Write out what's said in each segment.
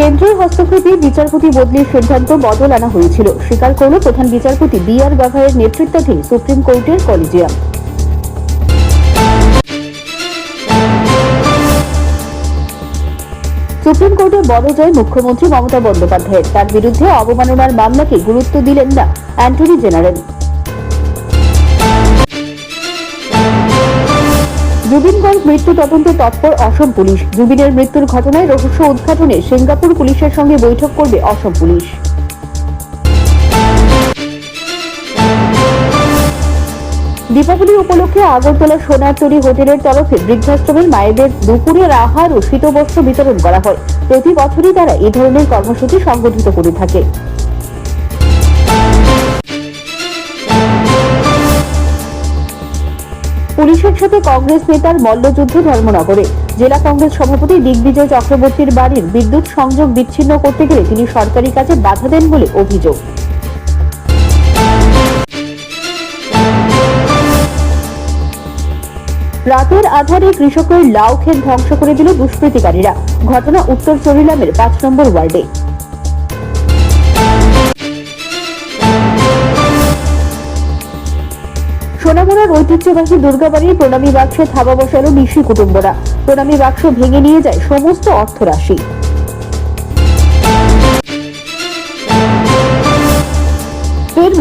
কেন্দ্রীয় হস্তক্ষেপে বিচারপতি বদলির সিদ্ধান্ত বদল আনা হয়েছিল। স্বীকার করল প্রধান বিচারপতি বি আর গাভাইয়ের নেতৃত্বাধীন সুপ্রিম কোর্টের কলেজিয়াম। সুপ্রিম কোর্টে বড় জয় মুখ্যমন্ত্রী মমতা বন্দ্যোপাধ্যায়ের। তার বিরুদ্ধে অবমাননার মামলাকে গুরুত্ব দিলেন না অ্যান্টনি জেনারেল। জুবিনগঞ্জ মৃত্যু তদন্তে তৎপর অসম পুলিশ। জুবিনের মৃত্যুর ঘটনায় রহস্য উদ্ঘাটনে সিঙ্গাপুর পুলিশের সঙ্গে বৈঠক করবে অসম পুলিশ। দীপাবলি উপলক্ষে আগরতলা সোনার তরী হোটেলের তরফে বৃদ্ধাশ্রমের মায়েদের দুপুরের আহার ও শীতবস্ত্র বিতরণ করা হয়। প্রতি বছরই তারা এ ধরনের কর্মসূচি সংগঠিত করে থাকে। পুলিশের সাথে কংগ্রেস নেতার মল্লযুদ্ধ ধর্মনগরে। জেলা কংগ্রেস সভাপতি দিগ্বিজয় চক্রবর্তীর বাড়ির বিদ্যুৎ সংযোগ বিচ্ছিন্ন করতে গেলে তিনি সরকারি কাজে বাধা দেন বলে অভিযোগ। রাতের আধারে কৃষকের লাউ ক্ষেত ধ্বংস করে দিল দুষ্কৃতিকারীরা। ঘটনা উত্তর চরিলামের পাঁচ নম্বর ওয়ার্ডে। সোনামুড়ার ঐতিহ্যবাহী দুর্গাবাড়ির প্রণামী বাক্সে থাবা বসালো নিশি কুটুম্বরা। প্রণামী বাক্স ভেঙে নিয়ে যায় সমস্ত অর্থরাশি।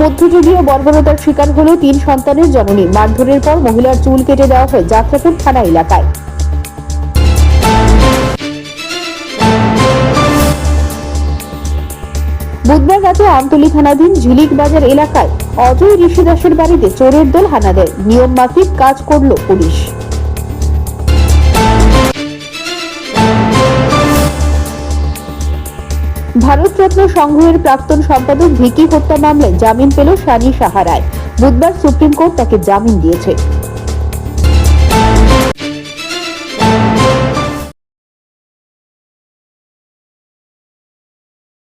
মধ্যযুগীয় বর্বরতার শিকার হলো তিন সন্তানের জননী। মারধরের পর মহিলার চুল কেটে দেওয়া হয় যাত্রাপুর থানা এলাকায়। বুধবার রাতে আমতলী থানাধীন ঝিলিক বাজার এলাকায় অজয় ঋষি দাসের বাড়িতে চোরের দল হানা দেয়। নিয়ম মাফিক কাজ করল পুলিশ। ভারতরত্ন সংঘের প্রাক্তন সম্পাদক ভিকি হত্যা মামলায় জামিন পেল সানি সাহারায় বুধবার সুপ্রিম কোর্ট তাকে জামিন দিয়েছে।